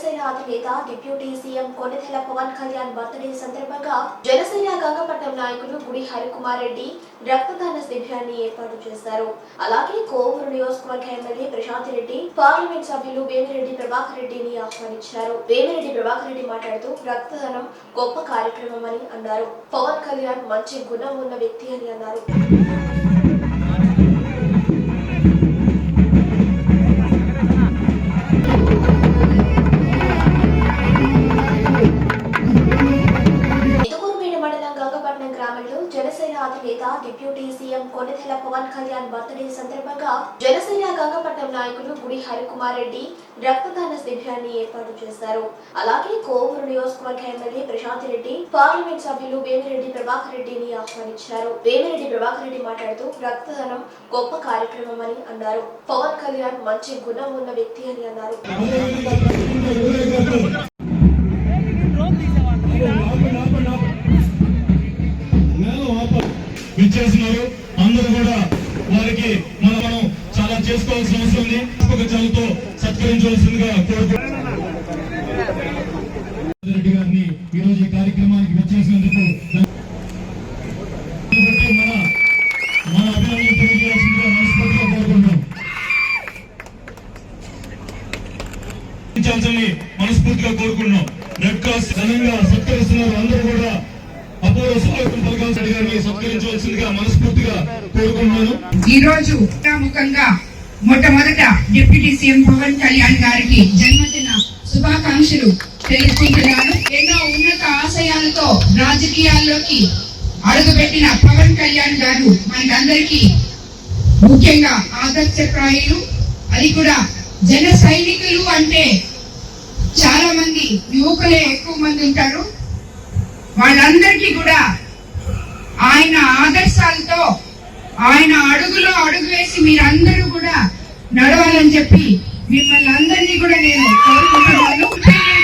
జనసేన అధినేత deputy CM Konidela Pawan Kalyan birthday సందర్భంగా జనసేన గంగపట్నం నాయకులు గుడి హరికుమార్ రెడ్డి రక్తదాన శిబిరాన్ని ఏర్పాటు చేశారు. అలాగే కోవూరు నియోజకవర్గ ఎమ్మెల్యే ప్రశాంత్ రెడ్డి పార్లమెంట్ సభ్యులు వేమిరెడ్డి ప్రభాకర్ రెడ్డిని ఆహ్వానించారు. వేమిరెడ్డి ప్రభాకర్ రెడ్డి మాట్లాడుతూ రక్తదానం గొప్ప కార్యక్రమం అని అన్నారు. పవన్ కళ్యాణ్ మంచి గుణం ఉన్న వ్యక్తి అని అన్నారు. కళ్యాణ్ బర్త్డే సందర్భంగా జనసేన గంగపట్నం నాయకులు గుడి హరికుమార్ రెడ్డి రక్తదాన శిబిరాన్ని ఏర్పాటు చేశారు. అలాగే కోవూరు నియోజకవర్గ ఎమ్మెల్యే ప్రశాంత్ రెడ్డి పార్లమెంట్ సభ్యులు వేమిరెడ్డి ప్రభాకర్ రెడ్డిని ఆహ్వానించారు. వేమిరెడ్డి ప్రభాకర్ రెడ్డి మాట్లాడుతూ రక్తదానం గొప్ప కార్యక్రమం అని అన్నారు. పవన్ కళ్యాణ్ మంచి గుణం ఉన్న వ్యక్తి అని అన్నారు. విచ్చేసినారు. అందరూ కూడా వారికి మనం మనం చాలా చేసుకోవాల్సిన అవసరం ఉంది. ఒక చదువుతో సత్కరించవలసిందిగా కోరుకుంటున్నాను రెడ్డి గారిని ఈ రోజు ఈ కార్యక్రమానికి విచ్చేసినందుకు మన మన అభినందనలు తెలియజేయాల్సిందిగా మనస్ఫూర్తిగా కోరుకుంటున్నాం. మనస్ఫూర్తిగా కోరుకుంటున్నాం. రెడ్ క్రాస్ ఘనంగా సత్కరిస్తున్నారు. అందరూ కూడా అపూర్వ స్వాగతం పలకాల్సిన గారిని సత్కరించవలసిందిగా మనస్ఫూర్తిగా కోరుకుంటున్నాను. ఈ రోజు ముఖంగా మొట్టమొదట డిప్యూటీ సీఎం పవన్ కళ్యాణ్ గారికి జన్మదిన శుభాకాంక్షలు తెలుసుకుంటున్నాను ఎన్నో ఉన్నత ఆశయాలతో రాజకీయాల్లోకి అడుగుపెట్టిన పవన్ కళ్యాణ్ గారు మనకందరికీ ముఖ్యంగా ఆదర్శప్రాయులు. అది కూడా జన సైనికులు అంటే చాలా మంది యువకులే ఎక్కువ మంది ఉంటారు. వాళ్ళందరికీ కూడా ఆయన ఆదర్శాలతో ఆయన అడుగులో అడుగు వేసి మీరందరూ కూడా నడవాలని చెప్పి మిమ్మల్ని అందరినీ కూడా నేను కోరుకుంటున్నాను.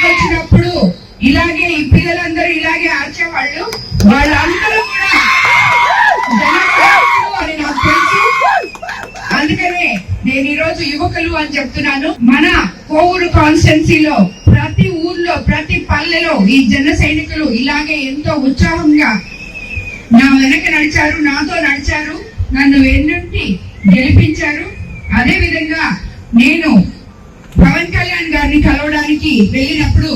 వచ్చినప్పుడు ఇలాగే ఈ పిల్లలందరూ ఇలాగే ఆర్చేవాళ్ళు. వాళ్ళందరూ కూడా అని నాకు తెలుసు. అందుకనే నేను ఈరోజు యువకులు అని చెప్తున్నాను. మన కోవూరు కాన్స్టెన్సీలో ప్రతి ప్రతి పల్లెలో ఈ జన సైనికులు ఇలాగే ఎంతో ఉత్సాహంగా నా వెనక నడిచారు నాతో నడిచారు నన్ను ఎన్నుంటి గెలిపించారు. అదే విధంగా నేను పవన్ కళ్యాణ్ గారిని కలవడానికి వెళ్ళినప్పుడు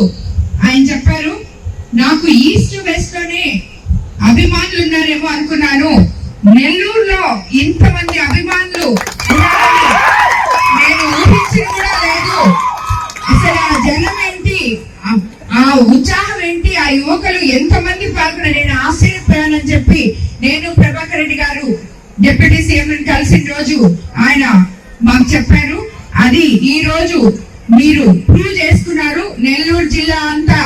ఆయన చెప్పారు నాకు ఈస్ట్ వెస్ట్లోనే అభిమానులు ఉన్నారేమో అనుకున్నాను. నెల్లూరులో ఇంతమంది ఉత్సాహం ఏంటి ఆ యువకులు ఎంతమంది పాల్గొన్నారు? నేను ఆశ్చర్యపోయానని చెప్పి నేను ప్రభాకర్ రెడ్డి గారు డిప్యూటీ సీఎం కలిసిన రోజు ఆయన మాకు చెప్పారు. అది ఈ రోజు మీరు ప్రూవ్ చేసుకున్నారు. నెల్లూరు జిల్లా అంతా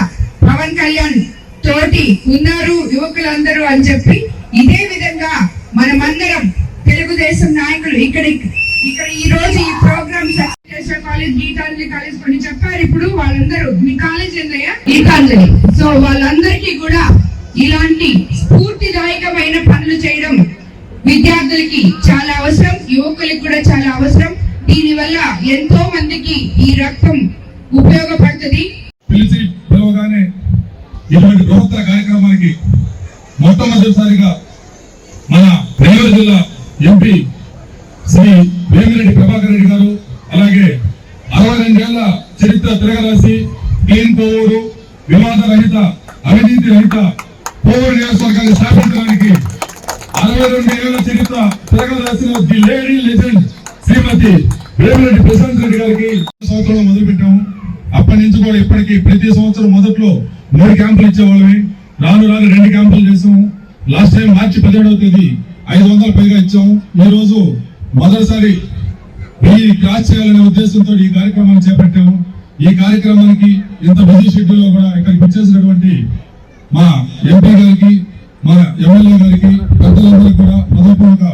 పవన్ కళ్యాణ్ తోటి ఉన్నారు యువకులందరూ అని చెప్పి ఇదే విధంగా మనమందరం తెలుగుదేశం నాయకులు ఇక్కడ ఇక్కడ ఈ రోజు ఈ programme success college Geethanjali college కొన్ని చెప్పారు. ఇప్పుడు వాళ్ళందరూ మీ కాలేజ్ ఏందయ్యా గీతాంజలి సో వాళ్ళందరికీ కూడా ఇలాంటి స్ఫూర్తిదాయకమైన పనులు చేయడం విద్యార్థులకి చాలా అవసరం యువకులకు కూడా చాలా అవసరం. దీని వల్ల ఎంతో మందికి ఈ రక్తం ఉపయోగపడుతుంది. పిలిచి పిలవగానే ఇటువంటి బృహత్తర కార్యక్రమానికి మొట్టమొదటిసారిగా మన నెల్లూరు జిల్లా ఎంపీ శ్రీ వేమిరెడ్డి ప్రభాకర్ రెడ్డి గారు అలాగే అరవై రెండేళ్ళ చరిత్ర తిరగరాసి క్లీన్ పోవూరు వివాద రహిత అవినీతి రహిత పోవూరు నియోజకవర్గాన్ని స్థాపించడానికి అరవై రెండు ఏళ్ళ చరిత్ర తిరగరాసిన the lady legend Shrimati Vemireddy Prashant Reddy గారికి సంవత్సరంలో మొదలు పెట్టాము అప్పటి నుంచి కూడా ఇప్పటికీ ప్రతి సంవత్సరం మొదట్లో మూడు క్యాంపులు ఇచ్చేవాళ్ళమే. రాను రాను రెండు క్యాంపులు చేసాము లాస్ట్ టైం మార్చి పదిహేడవ తేదీ ఐదు వందల పైగా ఇచ్చాము. ఈ రోజు మొదటిసారి వెయ్యి క్రాస్ చేయాలనే ఉద్దేశంతో ఈ కార్యక్రమాన్ని చేపట్టాము. ఈ కార్యక్రమానికి ఇంత బిజీ షెడ్యూల్లో కూడా ఇక్కడికి వచ్చేసినటువంటి మా ఎంపీ గారికి మా ఎమ్మెల్యే గారికి పెద్దలందరికీ కూడా హృదయపూర్వక